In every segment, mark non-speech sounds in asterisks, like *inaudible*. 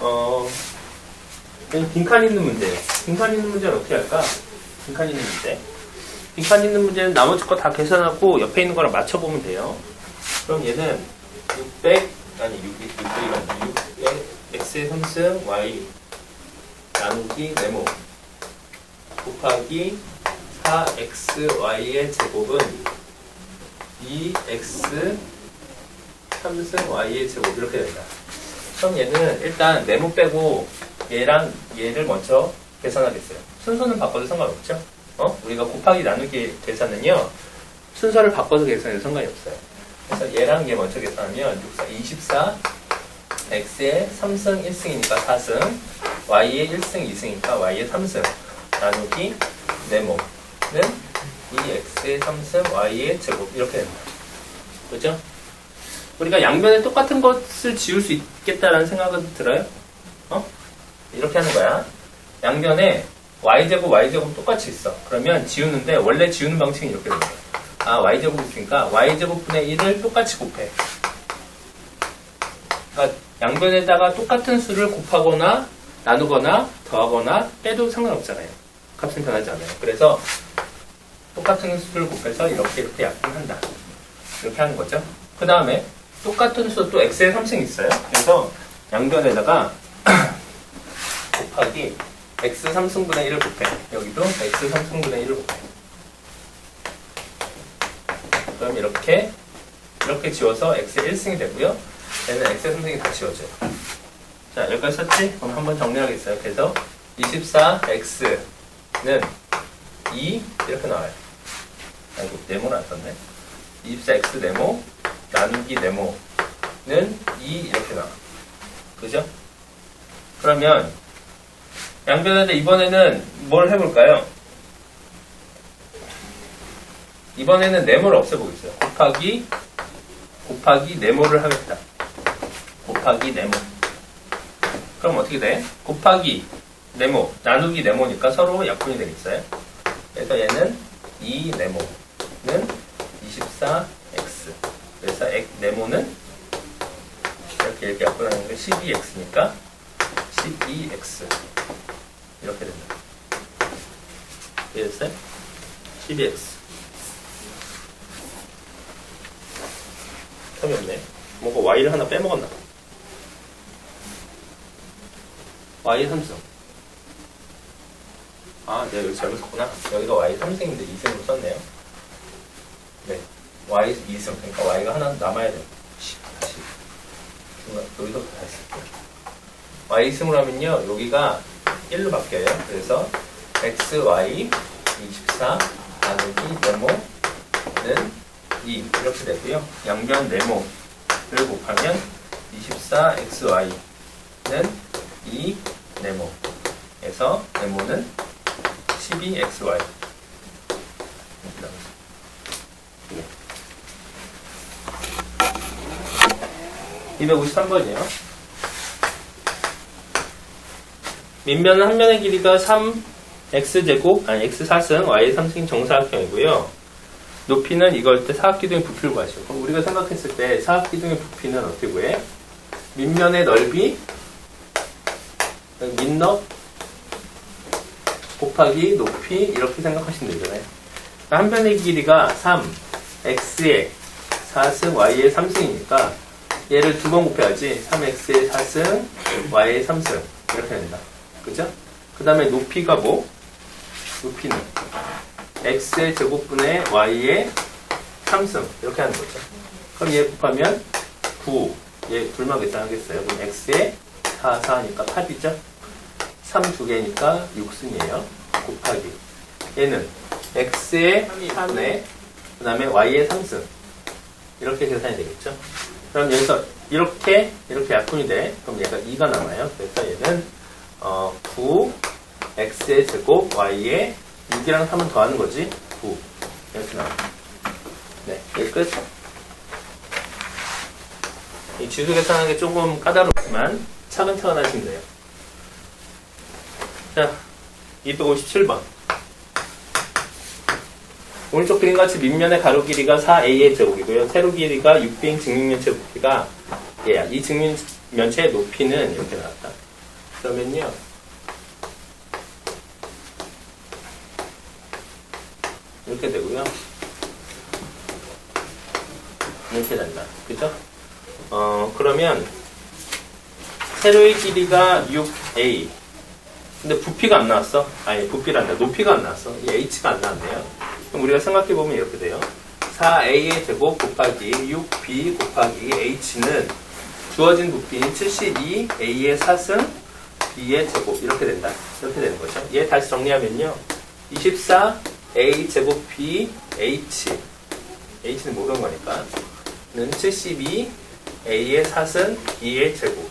어, 빈칸 있는 문제예요. 빈칸 있는 문제는 어떻게 할까? 빈칸 있는 문제. 빈칸 있는 문제는 나머지 거 다 계산하고 옆에 있는 거랑 맞춰보면 돼요. 그럼 얘는 600, 아니 6, 600이란 600, x의 3승, y 나누기 네모 곱하기 4xy의 제곱은 2x 3승 y의 제곱 이렇게 된다. 그럼 얘는 일단 네모 빼고 얘랑 얘를 먼저 계산하겠어요. 순서는 바꿔도 상관없죠? 어? 우리가 곱하기 나누기 계산은요, 순서를 바꿔서 계산해도 상관이 없어요. 그래서 얘랑 얘 먼저 계산하면 24, x의 3승 1승이니까 4승, y의 1승 2승이니까 y의 3승 나누기 네모는 2x의 3승 y의 제곱 이렇게 됩니다. 그죠? 우리가 양변에 똑같은 것을 지울 수 있겠다라는 생각은 들어요? 어? 이렇게 하는 거야. 양변에 y제곱, y제곱 똑같이 있어. 그러면 지우는데 원래 지우는 방식은 이렇게 되는 거야. 아, y제곱 있으니까 y제곱분의 1을 똑같이 곱해. 그러니까 양변에다가 똑같은 수를 곱하거나 나누거나 더하거나 빼도 상관없잖아요. 값은 변하지 않아요. 그래서 똑같은 수를 곱해서 이렇게 이렇게 약분한다. 이렇게 하는 거죠. 그 다음에 똑같은 수 또 x의 3승이 있어요. 그래서 양변에다가 *clears throat* 곱하기 x 3승분의 1을 곱해. 여기도 x 3승분의 1을 곱해. 그럼 이렇게 이렇게 지워서 x의 1승이 되고요. 얘는 x의 3승이 다 지워져요. 자 여기까지 썼지? 그럼 한번 정리하겠어요. 그래서 24x는 2 이렇게 나와요. 아이고 네모는 안 썼네. 24x 네모 나누기 네모는 2 이렇게 나와. 그죠? 그러면 양변에다 이번에는 뭘 해볼까요? 이번에는 네모를 없애보겠어요. 곱하기 곱하기 네모를 하겠다. 곱하기 네모. 그럼 어떻게 돼? 곱하기 네모 나누기 네모니까 서로 약분이 되겠어요. 그래서 얘는 2 네모는 24x. 그래서 x 네모는 이렇게 이렇게 약분하는 게 12x니까 12x 이렇게 된다. 이해됐어요? 12x. 텀이 없네. 뭔가 y를 하나 빼먹었나 봐. y 3승. 아, 내가 여기 잘못 썼구나. 여기가 y 3승인데 2승으로 썼네요. 네. y 2승. 그러니까 y가 하나 남아야 돼. 씨, 다시. 중간, 여기서부터 다시 쓸게요. y 2승으로 하면요. 여기가 1로 바뀌어요. 그래서 x, y 24 나누기 네모는 2 이렇게 되고요. 양변 네모를 곱하면 24 x, y는 2 네모에서 네모는 12 x, y 이렇게 나옵니다. 253번이에요. 밑면은 한 면의 길이가 3 x제곱, 아니 x4승, y 3승 정사각형이고요. 높이는 이걸 때 사각기둥의 부피를. 그럼 우리가 생각했을 때 사각기둥의 부피는 어떻게 구해? 밑면의 넓이, 밑넓, 곱하기 높이 이렇게 생각하시면 되잖아요. 그러니까 한 변의 길이가 3, x의 4승, y의 3승이니까 얘를 두 번 곱해야지. 3x의 4승, y의 3승 이렇게 된다. 그죠? 그 다음에 높이가 뭐? 높이는 x의 제곱분의 y의 3승 이렇게 하는 거죠. 그럼 얘 곱하면 9, 얘 둘만 계산하겠어요. 그럼 x의 4, 4니까 8이죠? 3 두 개니까 6승이에요. 곱하기 얘는 x의 3에 그 다음에 y의 3승 이렇게 계산이 되겠죠? 그럼 여기서 이렇게 이렇게 약분이 돼. 그럼 얘가 2가 남아요. 그래서 얘는 어, 9 x의 제곱 y의 6이랑 3은 더하는 거지 9 이렇게 나와. 네, 여기 끝. 이 지수 계산하는 게 조금 까다롭지만 차근차근 하시면 돼요. 자, 257번. 오른쪽 그림같이 밑면의 가로 길이가 4a의 제곱이고요. 세로 길이가 6b인 직육면체 부피가 얘야. 이 직면체의 높이는 이렇게 나왔다. 그러면요. 이렇게 되고요. 이렇게 된다. 그죠? 어, 그러면 세로의 길이가 6a. 근데 부피가 안 나왔어. 아니, 부피란다. 높이가 안 나왔어. 이 h가 안 나왔네요. 우리가 생각해 보면 이렇게 돼요. 4a의 제곱 곱하기 6b 곱하기 h는 주어진 부피인 72a의 4승 b의 제곱 이렇게 된다. 이렇게 되는 거죠. 얘 다시 정리하면요. 24a 제곱 b h h는 모르는 거니까 는 72a의 4승 b의 제곱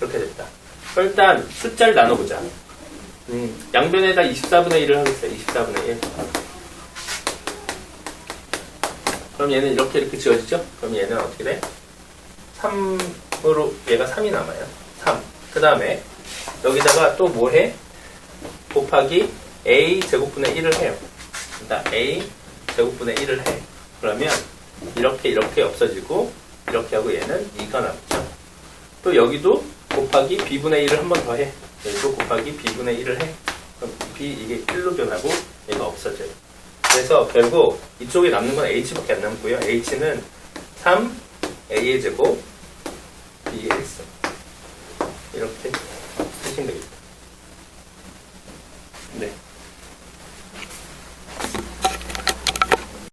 이렇게 됐다. 일단 숫자를 나눠보자. 음, 양변에다 24분의 1을 하겠어요. 24분의 1. 그럼 얘는 이렇게 이렇게 지워지죠? 그럼 얘는 어떻게 돼? 3으로 얘가 3이 남아요. 3. 그 다음에 여기다가 또 뭐 해? 곱하기 a 제곱분의 1을 해요. 그러니까 a 제곱분의 1을 해. 그러면 이렇게 이렇게 없어지고 이렇게 하고 얘는 2가 남죠. 또 여기도 곱하기 b분의 1을 한 번 더 해. 여기도 곱하기 b분의 1을 해. 그럼 b 이게 1로 변하고 얘가 없어져요. 그래서 결국 이쪽에 남는 건 h밖에 안 남고요. h는 3a의 제곱